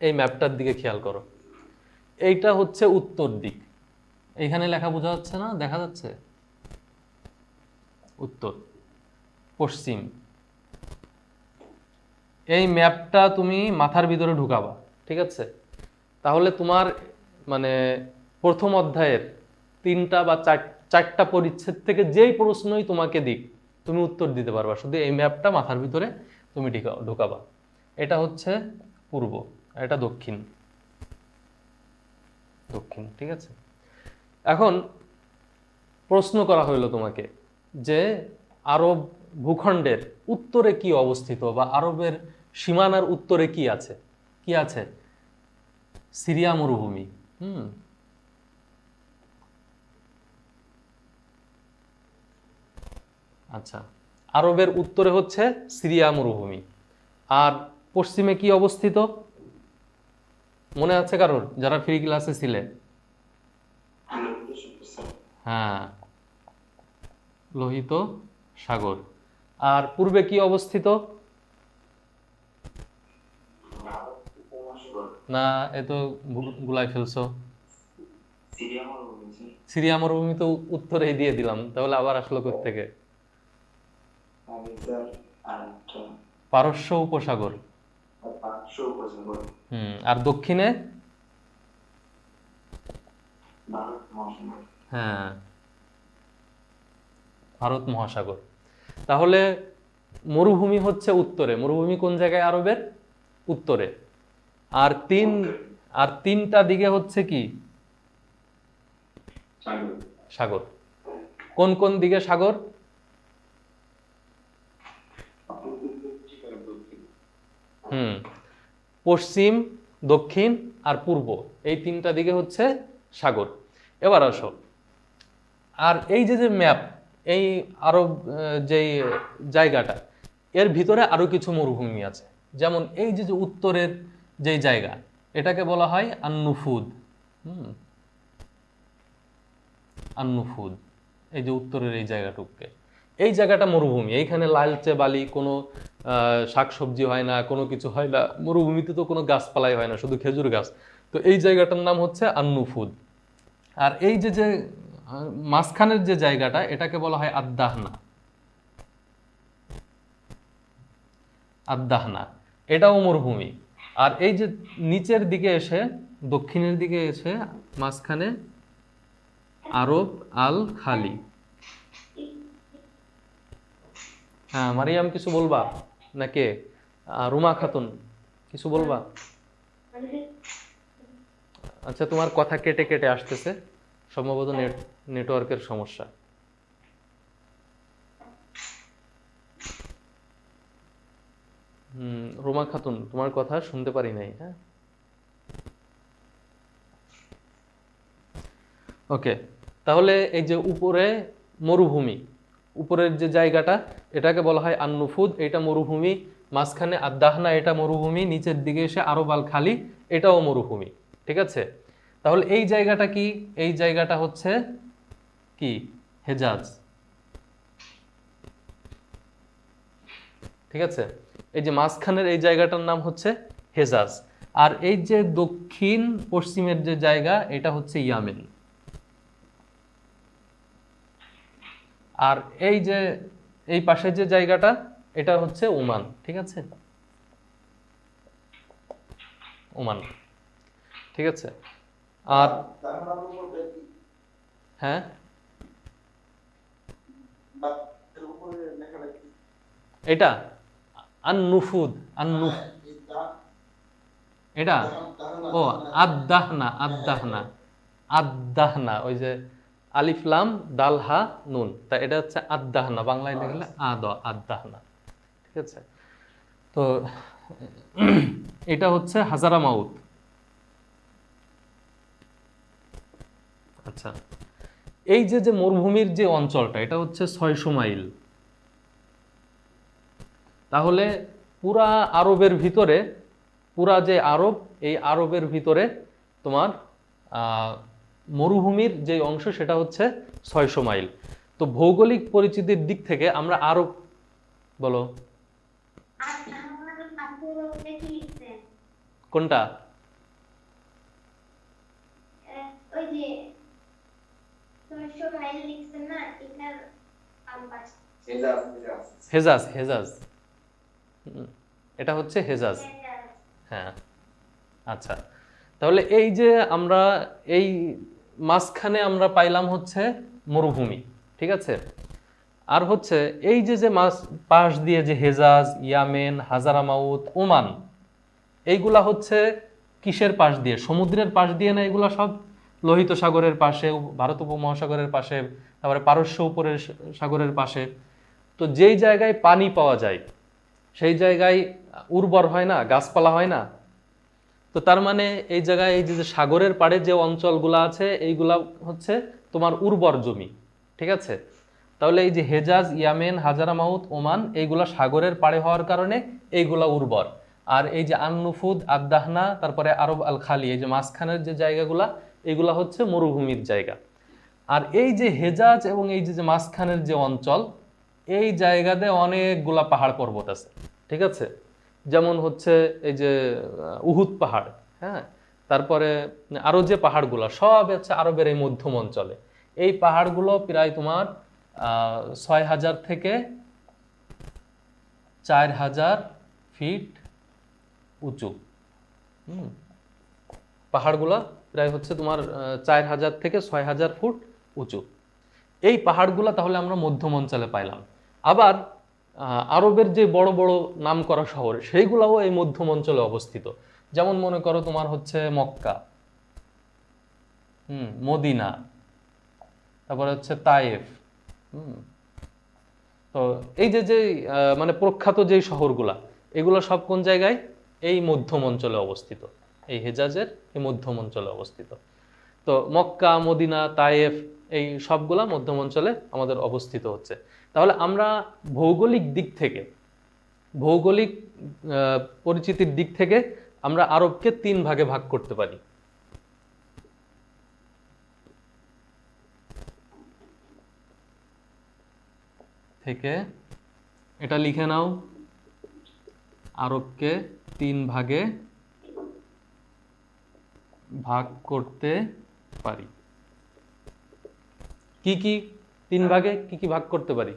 এই ম্যাপটার দিকে খেয়াল করো। এইটা হচ্ছে উত্তর দিক। এইখানে লেখা বোঝা যাচ্ছে না? দেখা যাচ্ছে? উত্তর। পশ্চিম। এই ম্যাপটা তুমি মাথার ভিতরে ঢুকাবা, ঠিক আছে? তাহলে তোমার মানে প্রথম অধ্যায়ের তিনটা বা চার, চারটা পরিচ্ছেদ থেকে যেই প্রশ্নই তোমাকে দিক, তুমি উত্তর দিতে পারবা। শুধু এই ম্যাপটা মাথার ভিতরে তুমি ঢিকা- ঢুকাবা। এটা হচ্ছে পূর্ব। আর এটা দক্ষিণ। দক্ষিণ, ঠিক আছে? এখন প্রশ্ন করা হইল তোমাকে যে আরব ভূখণ্ডের উত্তরে কি অবস্থিত বা আরবের সীমানার উত্তরে কি আছে? কি আছে? সিরিয়া মরুভূমি, হুম? আচ্ছা আরবের উত্তরে হচ্ছে সিরিয়া মরুভূমি। আর পশ্চিমে কি অবস্থিত? মনে আছে কারোর? যারা ফ্রি ক্লাসে ছিলে? হ্যাঁ। লোহিত সাগর। আর পূর্বে কি অবস্থিত? না, এ তো গুলাই ফেলছো। সিরিয়া মরুভূমি তো উত্তরেই দিয়ে দিলাম, তাহলে আবার আসলো থেকে পারস্য উপসাগর। হুম আর দক্ষিণে? হ্যাঁ। ভারত মহাসাগর। তাহলে মরুভূমি হচ্ছে উত্তরে। মরুভূমি কোন জায়গায় আরবের? উত্তরে। আর তিন আর তিনটা দিকে হচ্ছে কি? সাগর। কোন কোন দিকে সাগর? হুম। পশ্চিম, দক্ষিণ আর পূর্ব। এই তিনটা দিকে হচ্ছে সাগর। এবার আসো। আর এই যে যে ম্যাপ, এই আরব যেই জায়গাটা, এর ভিতরে আরও কিছু মরুভূমি আছে। যেমন এই যে যে উত্তরের যেই জায়গা, এটাকে বলা হয় আন্নুফুদ। আন্নুফুদ, এই যে উত্তরের এই জায়গাটুকুকে। এই জায়গাটা মরুভূমি। এইখানে লালচে বালি, কোনো শাকসবজি হয় না, কোনো কিছু হয় না, মরুভূমিতে তো কোনো গাছপালাই হয় না, শুধু খেজুর গাছ। তো এই জায়গাটার নাম হচ্ছে আন্নুফুদ। আর এই যে যে, মাঝখানের যে জায়গাটা, এটাকে বলা হয় আদ্দাহনা। আদ্দাহনা। এটাও মরুভূমি। আর এই যে নিচের দিকে এসে, দক্ষিণের দিকে এসে, মাঝখানে আরব আল খালি হ্যাঁ মারিয়াম, কিছু বলবা? না কে আহ, রুমা খাতুন কিছু বলবা? আচ্ছা তোমার কথা কেটে কেটে আসতেছে সম্ভবত নেট নেটওয়ার্কের সমস্যা। হুম রুমা খাতুন তোমার কথা শুনতে পারি নাই হ্যাঁ? ওকে তাহলে এই যে উপরে মরুভূমি উপরের যে জায়গাটা, এটাকে বলা হয় আন্নুফুদ, এটা মরুভূমি। মাঝখানে আদাহনা এটা মরুভূমি। নিচের দিকে এসে আরব আল খালি এটাও মরুভূমি। ঠিক আছে? তাহলে এই জায়গাটা কি? এই জায়গাটা হচ্ছে কি? হেজাজ। ঠিক আছে? এই যে মাঝখানের এই জায়গাটার নাম হচ্ছে হেজাজ। আর এই যে দক্ষিণ পশ্চিমের যে জায়গা, এটা হচ্ছে ইয়ামেন। আর এই যে, এই পাশের যে জায়গাটা, এটা হচ্ছে ওমান, ঠিক আছে? ওমান, ঠিক আছে? আর হ্যাঁ? এটা? আন্নুফুদ আন্নু এটা? ও আদাহনা আদাহনা আদাহনা ওই যে আলিফলাম দালহা নুন। তা এটা হচ্ছে আদাহনা বাংলায় লিখলে আদ আদাহনা ঠিক আছে? তো এটা হচ্ছে হাজারা মাউত। আচ্ছা। এই যে যে মরুভূমির যে অঞ্চলটা এটা হচ্ছে ছয়শো মাইল। তাহলে পুরা আরবের ভিতরে পুরা যে আরব এই আরবের ভিতরে তোমার মরুভূমির যে অংশ সেটা হচ্ছে ছয়শো মাইল। তো ভৌগোলিক পরিচিতির দিক থেকে আমরা আরও বলো। কোনটা? হেজাজ হেজাজ। এটা হচ্ছে হেজাজ। হ্যাঁ আচ্ছা। তাহলে এই যে আমরা এই মাঝখানে আমরা পাইলাম হচ্ছে মরুভূমি, ঠিক আছে? আর হচ্ছে এই যে যে মাছ, পাশ দিয়ে যে হেজাজ, ইয়ামেন, হাজারামাউত, ওমান, এইগুলা হচ্ছে কিসের পাশ দিয়ে? সমুদ্রের পাশ দিয়ে না এগুলা সব? লোহিত সাগরের পাশে, ভারত উপমহাসাগরের পাশে, তারপরে পারস্য উপরের সাগরের পাশে। তো যেই জায়গায় পানি পাওয়া যায়, সেই জায়গায় উর্বর হয় না, গাছপালা হয় না? তো তার মানে এই জায়গায় এই যে সাগরের পাড়ে যে অঞ্চলগুলো আছে, এইগুলা হচ্ছে তোমার উর্বর জমি, ঠিক আছে? তাহলে এই যে হেজাজ, ইয়ামেন, হাজারা হাজারামাউত ওমান, এইগুলা সাগরের পাড়ে হওয়ার কারণে এইগুলা উর্বর। আর এই যে আন্নুফুদ আদাহনা তারপরে আরব আল খালি এই যে মাঝখানের যে জায়গাগুলা এগুলা হচ্ছে মরুভূমির জায়গা। আর এই যে হেজাজ এবং এই যে মাঝখানের যে অঞ্চল, এই জায়গাতে অনেকগুলা পাহাড় পর্বত আছে, ঠিক আছে? যেমন হচ্ছে এই যে উহুদ পাহাড় হ্যাঁ? তারপরে আরও যে পাহাড়গুলো, সব হচ্ছে আরবের এই মধ্যম অঞ্চলে। এই পাহাড়গুলো প্রায় তোমার ছয় হাজার থেকে চার হাজার ফিট উঁচু। পাহাড়গুলো প্রায় হচ্ছে তোমার চার হাজার থেকে ছয় হাজার ফুট উঁচু। এই পাহাড়গুলো তাহলে আমরা মধ্যম অঞ্চলে পাইলাম। আবার আরবের যে বড় বড় নামকরা শহর, সেইগুলাও এই মধ্যম অঞ্চলে অবস্থিত। যেমন মনে করো তোমার হচ্ছে মক্কা, হুম, মদিনা, তারপরে হচ্ছে তায়েফ, হুম। তো এই যে যে মানে প্রখ্যাত যেই শহরগুলা, এগুলো সব কোন জায়গায়? এই মধ্যম অঞ্চলে অবস্থিত। এই হেজাজের এই মধ্যম অঞ্চলে অবস্থিত। তো মক্কা, মদিনা, তায়েফ এই সবগুলা মধ্যম অঞ্চলে আমাদের অবস্থিত হচ্ছে। তাহলে আমরা ভৌগোলিক দিক থেকে, ভৌগোলিক পরিচিতির দিক থেকে আমরা আরবকে তিন ভাগে ভাগ করতে পারি। থেকে, এটা লিখে নাও, আরবকে তিন ভাগে ভাগ করতে পারি। কি কি তিন ভাগে কি কি ভাগ করতে পারি?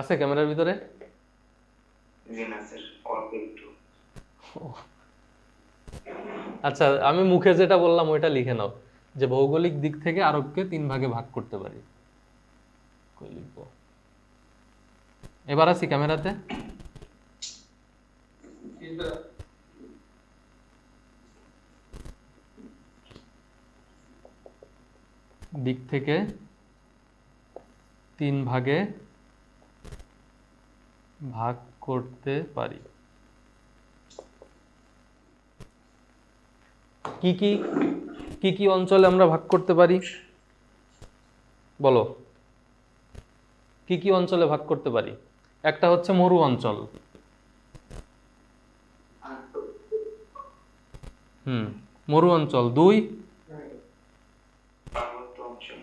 আছে ক্যামেরার ভিতরে? আচ্ছা আমি মুখে যেটা বললাম ওইটা লিখে নাও যে ভৌগোলিক দিক থেকে আরবকে তিন ভাগে ভাগ করতে পারি। কই লিখব? এবার আসি ক্যামেরাতে। দিক থেকে তিন ভাগে ভাগ করতে পারি। কি কি কি কি অঞ্চলে আমরা ভাগ করতে পারি? বলো। কি কি অঞ্চলে ভাগ করতে পারি? একটা হচ্ছে মরু অঞ্চল। হুম, মরু অঞ্চল। দুই পার্বত্য অঞ্চল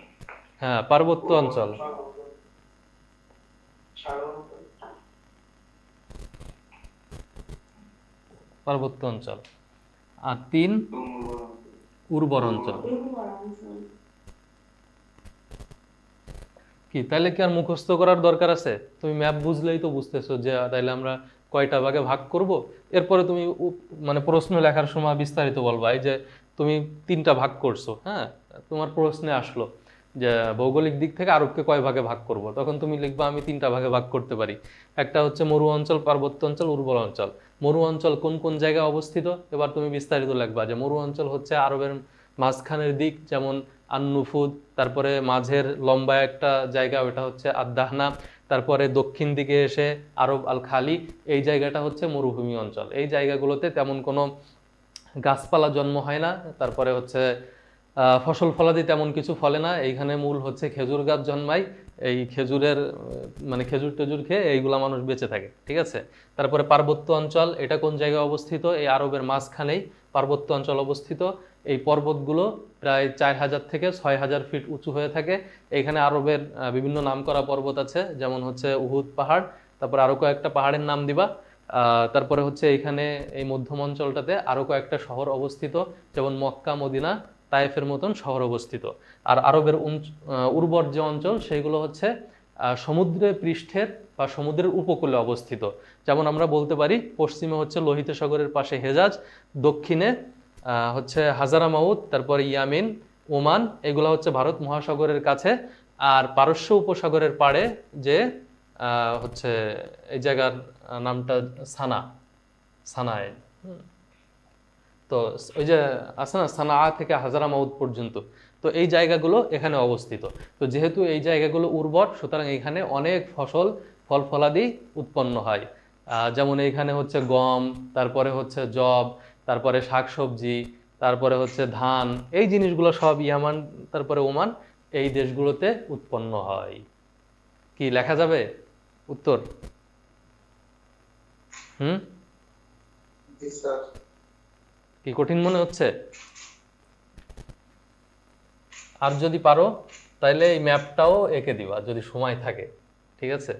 হ্যাঁ পার্বত্য অঞ্চল। পার্বত্য অঞ্চল। আর তিন, উর্বর অঞ্চল। কি তাহলে কি আর মুখস্থ করার দরকার আছে? তুমি ম্যাপ বুঝলেই তো বুঝতেছো যে, তাইলে আমরা কয়টা ভাগে ভাগ করব? এরপরে তুমি মানে প্রশ্ন লেখার সময় বিস্তারিত বলবা, এই যে তুমি তিনটা ভাগ করছ হ্যাঁ? তোমার প্রশ্নে আসলো। যে ভৌগোলিক দিক থেকে আরবকে কয় ভাগে ভাগ করব? তখন তুমি লিখবা, আমি তিনটা ভাগে ভাগ করতে পারি। একটা হচ্ছে মরু অঞ্চল, পার্বত্য অঞ্চল, উর্বর অঞ্চল। মরু অঞ্চল কোন কোন জায়গায় অবস্থিত? এবার তুমি বিস্তারিত লিখবা যে মরু অঞ্চল হচ্ছে আরবের মাঝখানের দিক, যেমন আন্নুফুদ, তারপরে মাঝের লম্বা একটা জায়গা, ওটা হচ্ছে আদাহনা তারপরে দক্ষিণ দিকে এসে আরব আল খালি এই জায়গাটা হচ্ছে মরুভূমি অঞ্চল। এই জায়গাগুলোতে তেমন কোনো গাছপালা জন্ম হয় না, তারপরে হচ্ছে ফসল ফলাদি তেমন কিছু ফলে না। এইখানে মূল হচ্ছে খেজুর গাছ জন্মায়। এই খেজুরের মানে খেজুর টেজুর খেয়ে এইগুলা মানুষ বেঁচে থাকে, ঠিক আছে? তারপরে পার্বত্য অঞ্চল, এটা কোন জায়গায় অবস্থিত? এই আরবের মাঝখানেই পার্বত্য অঞ্চল অবস্থিত। এই পর্বতগুলো প্রায় চার হাজার থেকে ছয় হাজার ফিট উঁচু হয়ে থাকে। এখানে আরবের বিভিন্ন নামকরা পর্বত আছে, যেমন হচ্ছে উহুদ পাহাড়। তারপর আরও কয়েকটা পাহাড়ের নাম দিবা। তারপরে হচ্ছে এখানে এই মধ্যম অঞ্চলটাতে আরও কয়েকটা শহর অবস্থিত, যেমন মক্কা, মদিনা। তায়েফের মতন শহর অবস্থিত। আর আরবের উর্বর যে অঞ্চল, সেগুলো হচ্ছে সমুদ্রের পৃষ্ঠের বা সমুদ্রের উপকূলে অবস্থিত। যেমন আমরা বলতে পারি, পশ্চিমে হচ্ছে লোহিত সাগরের পাশে হেজাজ, দক্ষিণে হচ্ছে হাজারা মাউদ তারপরে ইয়ামিন, ওমান, এগুলো হচ্ছে ভারত মহাসাগরের কাছে। আর পারস্য উপসাগরের পাড়ে যে হচ্ছে, এই জায়গার নামটা সানা, সানায়। তো ওই যে আছে না সানা থেকে হাজারা মাউদ পর্যন্ত। তো এই জায়গাগুলো এখানে অবস্থিত। তো যেহেতু এই জায়গাগুলো উর্বর, সুতরাং এখানে অনেক ফসল ফল ফলাদি উৎপন্ন হয়। যেমন এইখানে হচ্ছে গম, তারপরে হচ্ছে জব তারপরে শাকসবজি, তারপরে হচ্ছে ধান, এই জিনিসগুলো সব ইয়ামান, তারপরে ওমান, এই দেশগুলোতে উৎপন্ন হয়। কি, লেখা যাবে? উত্তর? হুম? কি কঠিন মনে হচ্ছে? আর যদি পারো তাহলে এই ম্যাপটাও এঁকে দিবা, যদি সময় থাকে। ঠিক আছে?